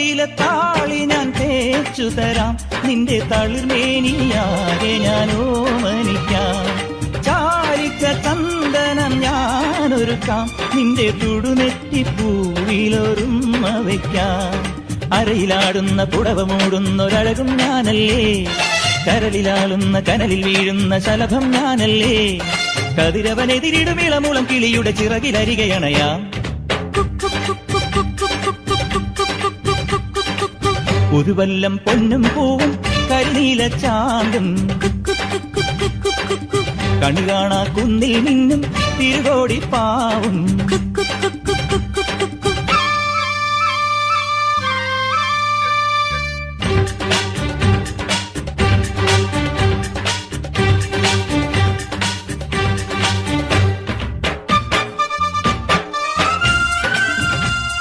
നീലത്താളി ഞാൻ തേച്ചു തരാം. നിന്റെ തളിർമേനിയാകെ ഞാൻ ഓമനിക്കാം. ചാരിച്ച ചന്ദനം ഞാനൊരുക്കാം നിന്റെ തുടുനെറ്റി പൂവിലൊരുമ വയ്ക്കാം അരയിലാടുന്ന പുടവ മൂടുന്നൊരഴകും ഞാനല്ലേ? കരളിലാളുന്ന കനലിൽ വീഴുന്ന ശലഭം ഞാനല്ലേ? കതിരവനെതിരിടും ഇളമുളം കിളിയുടെ ചിറകിലരികയണയാം ഒരു വല്ലം പൊന്നും പൂവും കരിനീല ചാണ്ടും കണി കാണാ കുന്നിൽ നിന്നും തിരുകോടി പാവും.